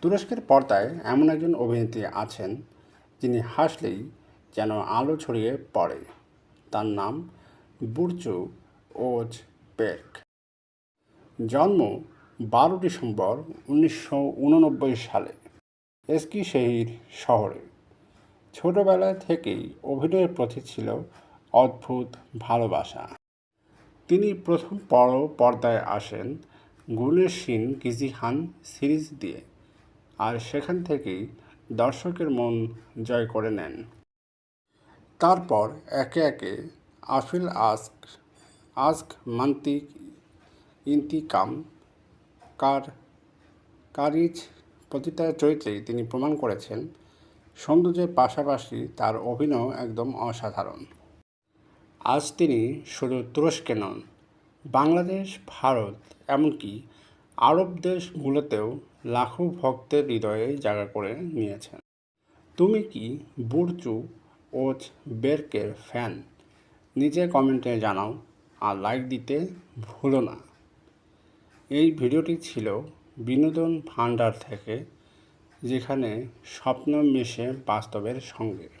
তুরস্কের পর্দায় এমন একজন অভিনেত্রী আছেন যিনি হাসলেই যেন আলো ছড়িয়ে পড়ে। তার নাম বুরচু ওজ পেক জন্ম বারো ডিসেম্বর উনিশশো উননব্বই সালে এস্কিশেহির শহরে। ছোটবেলা থেকেই অভিনয়ের প্রতি ছিল অদ্ভুত ভালোবাসা। তিনি প্রথম বড় পর্দায় আসেন গুণের সিন কিজিহান সিরিজ দিয়ে। আর সেখান থেকেই দর্শকের মন জয় করে নেন। তারপর একে একে আফিল আস্ক আস্ক মান্তিক ইন্তিকাম কার কারিজ প্রতিটা চরিত্রেই তিনি প্রমাণ করেছেন। সৌন্দর্যের পাশাপাশি তার অভিনয় একদম অসাধারণ। আজ তিনি শুধু তুরস্কে নন, বাংলাদেশ, ভারত, এমনকি আরব দেশগুলোতেও লাখো ভক্তের হৃদয়ে জায়গা করে নিয়েছেন। তুমি কি বুরচু ওচ বেরকের ফ্যান? নিজে কমেন্টে জানাও আর লাইক দিতে ভুলো না। এই ভিডিওটি ছিল বিনোদন ভান্ডার থেকে, যেখানে স্বপ্ন মেশে বাস্তবের সঙ্গে।